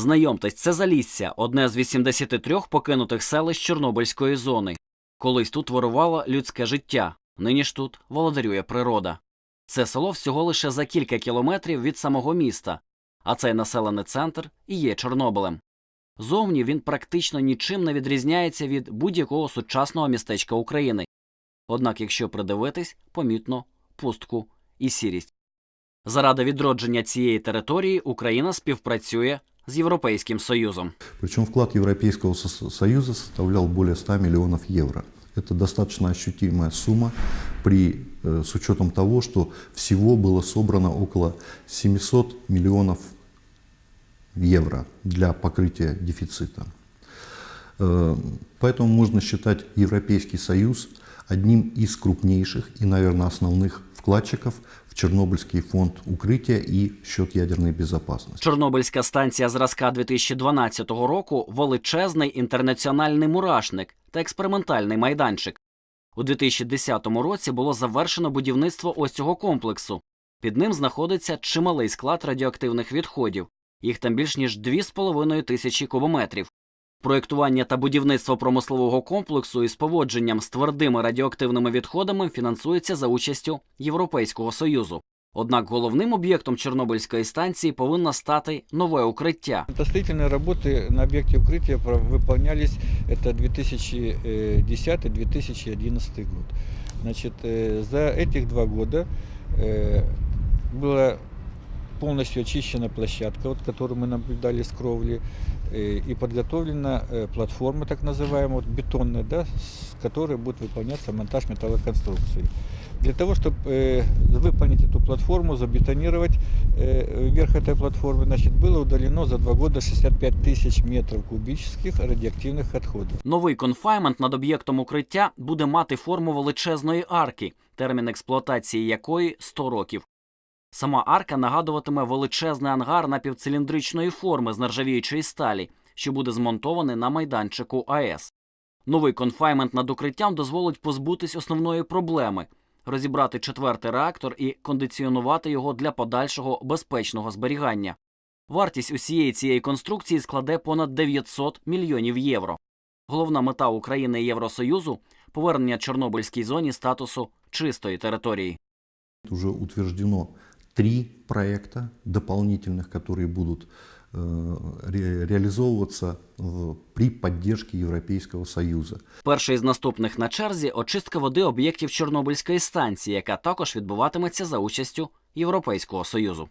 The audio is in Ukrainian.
Знайомтесь, це Залісся, одне з 83 покинутих селищ Чорнобильської зони. Колись тут ворувало людське життя, нині ж тут володарює природа. Це село всього лише за кілька кілометрів від самого міста, а цей населений центр і є Чорнобилем. Зовні він практично нічим не відрізняється від будь-якого сучасного містечка України. Однак, якщо придивитись, помітно пустку і сірість. Заради відродження цієї території Україна співпрацює з Європейським Союзом. Причем вклад Европейского Со- Союза составлял более 100 миллионов евро. Это достаточно ощутимая сумма при, э, с учетом того, что всего было собрано около 700 миллионов евро для покрытия дефицита. Э, Поэтому можно считать Европейский Союз одним из крупнейших и, наверное, основных вкладчиков в Чернобыльский фонд укрытия и счет ядерной безопасности. Чорнобильська станція зразка 2012 року величезний інтернаціональний мурашник та експериментальний майданчик. У 2010 році було завершено будівництво ось цього комплексу. Під ним знаходиться чималий склад радіоактивних відходів. Їх там більш ніж 2,5 тисячі кубометрів. Проєктування та будівництво промислового комплексу із поводженням з твердими радіоактивними відходами фінансується за участю Європейського Союзу. Однак головним об'єктом Чорнобильської станції повинно стати нове укриття. Это строительные работы на объекте укрытия про- выполнялись это 2010-2011 год. Значит, э, за этих два года э, была полностью очищена площадка, вот, которую мы наблюдали с кровли, э, и подготовлена э, платформа, так называемая, вот, бетонная, да, с которой будет выполняться монтаж металлоконструкции. Для того, чтобы э, выполнить эту платформу, забетонировать э, верх этой платформы, значит, было удалено за два года 65 тысяч метров кубических радиоактивных отходов. Новий конфаймент над об'єктом укриття буде мати форму величезної арки, термін експлуатації якої 100 років. Сама арка нагадуватиме величезний ангар напівциліндричної форми з нержавіючої сталі, що буде змонтований на майданчику АЕС. Новий конфаймент над укриттям дозволить позбутись основної проблеми розібрати четвертий реактор і кондиціонувати його для подальшого безпечного зберігання. Вартість усієї цієї конструкції складе понад 900 мільйонів євро. Головна мета України і Євросоюзу повернення Чорнобильській зоні статусу чистої території. Уже утверждено три проекта дополнительных, которые будут э, ре- реализовываться в- при поддержке Европейского Союза. Перший з наступних на черзі очистка води об'єктів Чорнобильської станції, яка також відбуватиметься за участю Європейського союзу.